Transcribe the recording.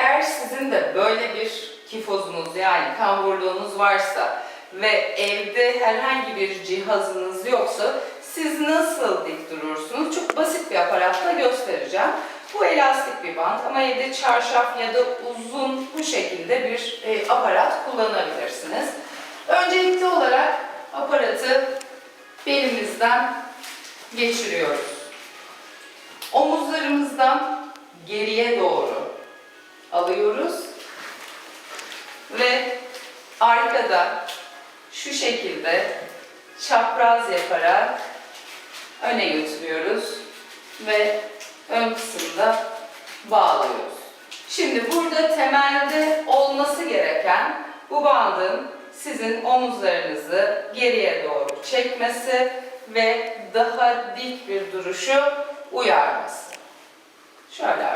Eğer sizin de böyle bir kifozunuz yani kamburluğunuz varsa ve evde herhangi bir cihazınız yoksa siz nasıl dik durursunuz? Çok basit bir aparatla göstereceğim. Bu elastik bir bant ama evde çarşaf ya da uzun bu şekilde bir e, aparat kullanabilirsiniz. Öncelikli olarak aparatı belimizden geçiriyoruz. Omuzlarımızdan geriye alıyoruz ve arkada şu şekilde çapraz yaparak öne götürüyoruz ve ön kısımda bağlıyoruz. Şimdi burada temelde olması gereken bu bandın sizin omuzlarınızı geriye doğru çekmesi ve daha dik bir duruşu uyarması. Şöyle.